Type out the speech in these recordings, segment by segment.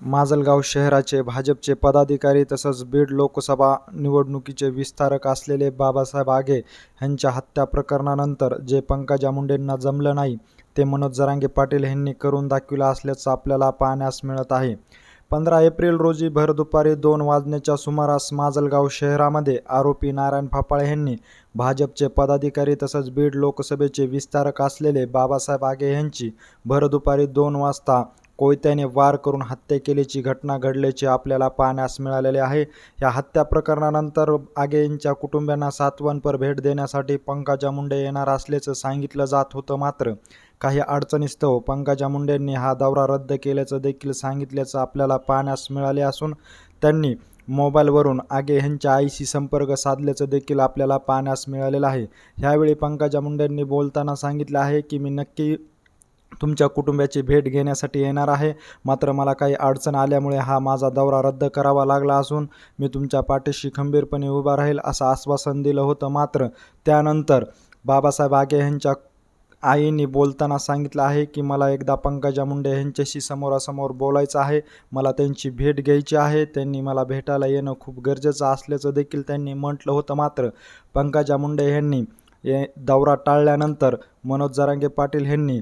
माजलगाव शहराचे भाजपचे पदाधिकारी तसंच बीड लोकसभा निवडणुकीचे विस्तारक असलेले बाबासाहेब आगे यांच्या हत्या प्रकरणानंतर जे पंकजा मुंडेंना जमलं नाही ते मनोज जरांगे पाटील यांनी करून दाखविलं असल्याचं आपल्याला पाहण्यास मिळत आहे. पंधरा एप्रिल रोजी भर दुपारी दोन वाजण्याच्या सुमारास माजलगाव शहरामध्ये आरोपी नारायण फापाळे यांनी भाजपचे पदाधिकारी तसंच बीड लोकसभेचे विस्तारक असलेले बाबासाहेब आगे यांची भर दुपारी दोन वाजता कोयत्याने वार करून हत्या केल्याची घटना घडल्याचे आपल्याला पाहण्यास मिळालेले आहे. या हत्या प्रकरणानंतर आगे यांच्या कुटुंबियांना सातवनपर भेट देण्यासाठी पंकजा मुंडे येणार असल्याचं सांगितलं जात होतं मात्र काही अडचणीस्तव पंकजा मुंडेंनी हा दौरा रद्द केल्याचं देखील सांगितल्याचं आपल्याला पाहण्यास मिळाले असून त्यांनी मोबाईलवरून आगे ह्यांच्या आईशी संपर्क साधल्याचं देखील आपल्याला पाहण्यास मिळालेलं आहे. ह्यावेळी पंकजा मुंडेंनी बोलताना सांगितलं आहे की मी नक्की तुमच्या कुटुंबाची भेट घेण्यासाठी येणार आहे. मात्र मला काही अडचण आल्यामुळे हा माझा दौरा रद्द करावा लागला असून मी तुमच्या पाठीशी खंबीरपणे उभा राहील असं आश्वासन दिलं होतं. मात्र त्यानंतर बाबासाहेब आगे यांच्या आईने बोलताना सांगितलं आहे की मला एकदा पंकजा मुंडे यांच्याशी समोरासमोर बोलायचं आहे. मला त्यांची भेट घ्यायची आहे. त्यांनी मला भेटायला येणं खूप गरजेचं असल्याचं देखील त्यांनी म्हटलं होतं. मात्र पंकजा मुंडे यांनी ये दौरा टाळल्यानंतर मनोज जरांगे पाटील यांनी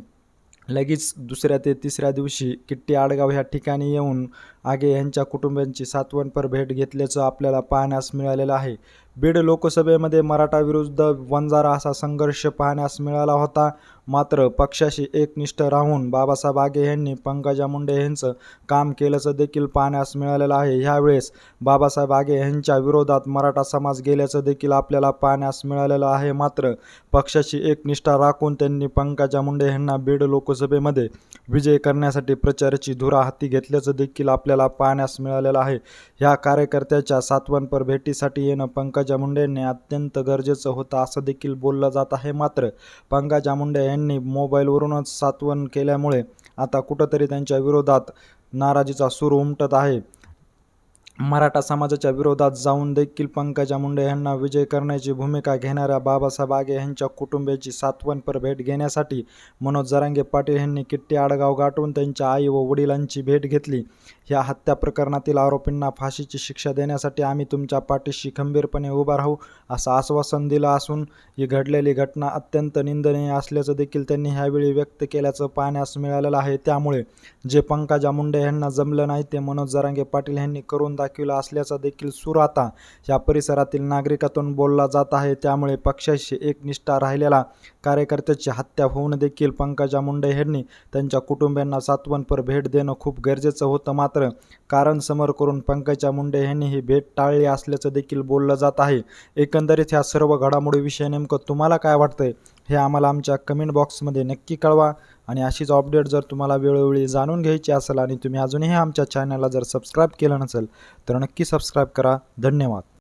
लगेच दुसऱ्या ते तिसऱ्या दिवशी किट्टी आडगाव ह्या ठिकाणी येऊन आगे यांच्या कुटुंबियांची सातवनपर भेट घेतल्याचं आपल्याला पाहण्यास मिळालेलं आहे. बीड लोकसभेमध्ये मराठा विरुद्ध वंजारा असा संघर्ष पाहण्यास मिळाला होता. मात्र पक्षाशी एकनिष्ठ राहून बाबासाहेब आगे यांनी पंकजा मुंडे यांचं काम केल्याचं देखील पाहण्यास मिळालेलं आहे. ह्यावेळेस बाबासाहेब आगे यांच्या विरोधात मराठा समाज गेल्याचं देखील आपल्याला पाहण्यास मिळालेलं आहे. मात्र पक्षाची एकनिष्ठा राखून त्यांनी पंकजा मुंडे यांना बीड लोकसभेमध्ये विजय करण्यासाठी प्रचाराची धुरा हाती घेतल्याचं देखील आपल्याला पाहण्यास मिळालेलं आहे. ह्या कार्यकर्त्याच्या सातवनपर भेटीसाठी येणं पंकज मुंडेंनी अत्यंत गरजेचं होतं असं देखील बोललं जात आहे. मात्र पंकजा मुंडे यांनी मोबाईलवरूनच सातवन केल्यामुळे आता कुठंतरी त्यांच्या विरोधात नाराजीचा सूर उमटत आहे. मराठा समाजाच्या विरोधात जाऊन देखील पंकजा मुंडे यांना विजय करण्याची भूमिका घेणाऱ्या बाबासाहेब आगे यांच्या कुटुंबियाची सातवनपर भेट घेण्यासाठी मनोज जरांगे पाटील यांनी किट्टी आडगाव गाठून त्यांच्या आई व वडिलांची भेट घेतली. या हत्या प्रकरणातील आरोपींना फाशीची शिक्षा देण्यासाठी आम्ही तुमच्या पाठीशी खंबीरपणे उभा राहू असं आश्वासन दिलं असून ही घडलेली घटना अत्यंत निंदनीय असल्याचं देखील त्यांनी ह्यावेळी व्यक्त केल्याचं पाहण्यास मिळालेलं आहे. त्यामुळे जे पंकजा मुंडे यांना जमलं नाही ते मनोज जरांगे पाटील यांनी करून दाखविला असल्याचा देखील सूर आता या परिसरातील नागरिकातून बोलला जात आहे. त्यामुळे पक्षाशी एकनिष्ठा राहिलेला कार्यकर्त्याची हत्या होऊन देखील पंकजा मुंडे यांनी त्यांच्या कुटुंबियांना सातवनपर भेट देणं खूप गरजेचं होतं. मात्र कारण समोर करून पंकजा मुंडे यांनी ही भेट टाळली असल्याचं देखील बोललं जात आहे. एकंदरीत ह्या सर्व घडामोडीविषयी नेमकं तुम्हाला काय वाटतंय हे आम्हाला आमच्या कमेंट बॉक्समध्ये नक्की कळवा. आणि अशीच अपडेट जर तुम्हाला वेळोवेळी जाणून घ्यायची असेल आणि तुम्ही अजूनही आमच्या चॅनलला जर सबस्क्राईब केलं नसेल तर नक्की सबस्क्राईब करा. धन्यवाद.